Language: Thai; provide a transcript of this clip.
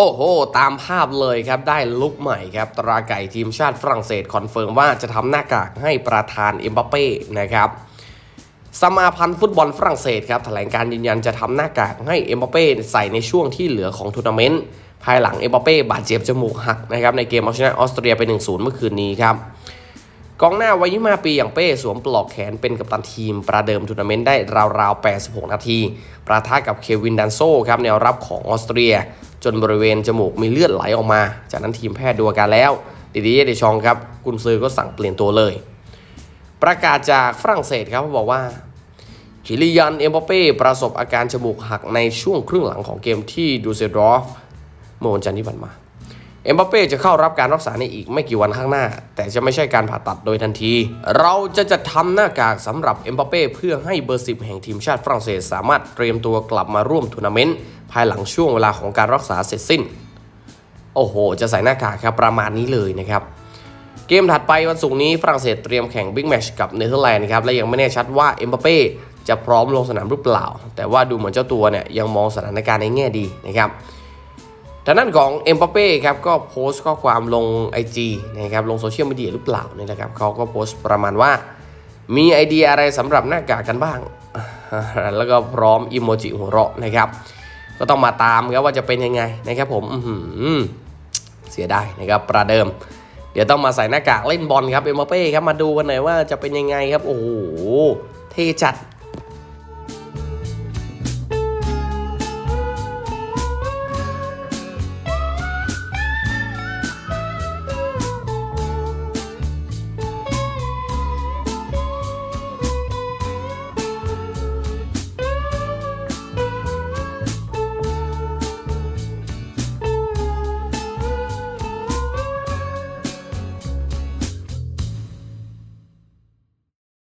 โอ้โห ตามภาพเลยครับได้ลุกใหม่ครับ ตราไก่ทีมชาติฝรั่งเศสคอนเฟิร์มว่าจะทำหน้ากากให้ประธานเอ็มบัปเป้นะครับสมาพันธ์ฟุตบอลฝรั่งเศสครับแถลงการยืนยันจะทำหน้ากากให้เอ็มบัปเป้ใส่ในช่วงที่เหลือของทัวร์นาเมนต์ภายหลังเอ็มบัปเป้บาดเจ็บจมูกหักนะครับในเกมเอาชนะออสเตรียไป 1-0 เมื่อคืนนี้ครับกองหน้าวัย25ปีอย่างเป้สวมปลอกแขนเป็นกัปตันทีม ประเดิมทัวร์นาเมนต์ได้ราวๆ 86 นาที ประทะกับเควินดันโซครับแนวรับของออสเตรีย จนบริเวณจมูกมีเลือดไหลออกมา จากนั้นทีมแพทย์ดูอาการแล้วดิดิเยเดชองครับกุนซือก็สั่งเปลี่ยนตัวเลย ประกาศจากฝรั่งเศสครับบอกว่าคิริยันเอ็มบัปเป้ประสบอาการจมูกหักในช่วงครึ่งหลังของเกมที่ดูเซดอร์ฟเมื่อวันจันทร์ที่ผ่านมาเอ็มบัปเป้จะเข้ารับการรักษาในอีกไม่กี่วันข้างหน้า แต่จะไม่ใช่การผ่าตัดโดยทันที เราจะจัดทำหน้ากากสำหรับเอ็มบัปเป้เพื่อให้เบอร์สิบแห่งทีมชาติฝรั่งเศสสามารถเตรียมตัวกลับมาร่วมทัวร์นาเมนต์ ภายหลังช่วงเวลาของการรักษาเสร็จสิ้น โอ้โห จะใส่หน้ากากครับประมาณนี้เลยนะครับ เกมถัดไปวันศุกร์นี้ฝรั่งเศสเตรียมแข่งบิ๊กแมชกับเนเธอร์แลนด์ครับและยังไม่แน่ชัดว่าเอ็มบัปเป้จะพร้อมลงสนามหรือเปล่า แต่ว่าดูเหมือนเจ้าตัวเนี่ยยังมองสถานการณ์ในแง่ดีนะครับทางด้านของเอ็มบัปเป้ครับก็โพสต์ข้อความลง IG นะครับลงโซเชียลมีเดียหรือเปล่าเนี่ยนะครับเขาก็โพสต์ประมาณว่า มีไอเดียอะไรสำหรับหน้ากากกันบ้าง แล้วก็พร้อมอิโมจิหัวเราะนะครับ ก็ต้องมาตามครับว่าจะเป็นยังไงนะครับผมอืเสียดายนะครับประเดิม เดี๋ยวต้องมาใส่หน้ากากเล่นบอลครับเอ็มบเป้ครับมาดูกันหน่อยว่าจะเป็นยังไงครับโอ้โหเท่จัด